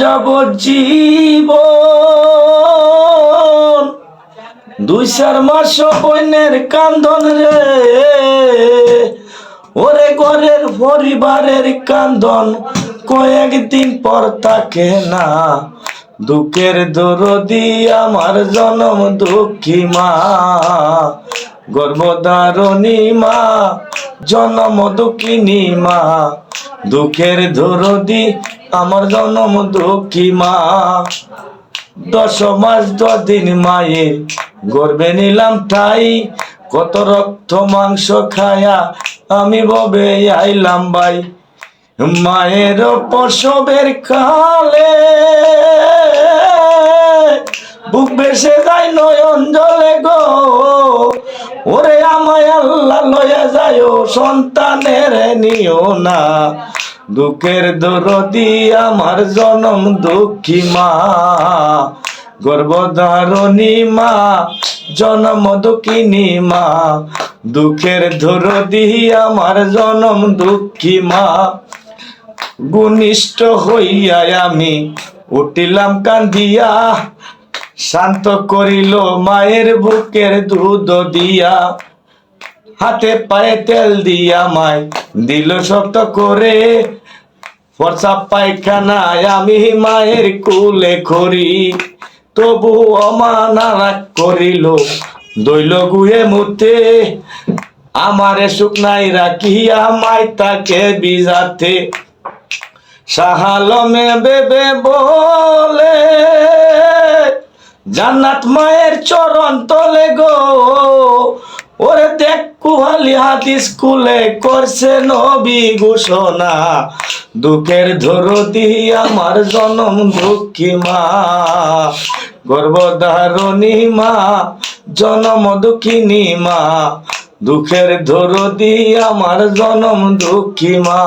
যাব জীব দুই চার মাস বন্যের কান্দন রে। ওরে ঘরের পরিবারের কান্দন কয়েকদিন পর থাকে না। দুঃখের দরদি আমার জনম দুঃখী মা। গর্ভধারণী মা, জনম দুঃখিনী মা। দুঃখের দরদি আমার জনম দুঃখী মা। দশ মাস দিন মায়ের গর্বে নিলাম ঠাই কত রক্ত মাংস খায়া আমি ববে আইলাম ভাই মায়ের প্রসবের কালে বুক বেসে যায় নয়ন জলে গো। ওরে আমায় আল্লাহ লয়া যায়, সন্তানের নিও না। দুঃখের দরদি আমার জনম দুঃখী মা। গর্ভধারণী মা, জনম দুঃখিনী মা। দুঃখের দরদি আমার জনম দুঃখী মা। গুনিষ্ঠ হইয়া আমি উঠিলাম কান্দিয়া, শান্ত করিল মায়ের বুকের দুধ দিয়া। হাতে পায়ে তেল দিয়া মায় দিল শক্ত করে। ফর্সা পায়খানায় আমি মায়ের কুলে করি তবু অমানারা করিল। দইল গুহে মুতে আমারে শুকনাই রাখিয়া মাই তাকে বিজাতে। সাহালমে বেবে বলে, জান্নাত মায়ের চরণ তলে গো। কুহালি স্কুলে করছে নবী ঘোষণা। দুঃখের ধরতি আমার জনম দুঃখী মা। গর্ভধারণী মা, জনম দুঃখিনী মা। দুঃখের ধরতি আমার জনম দুঃখী মা।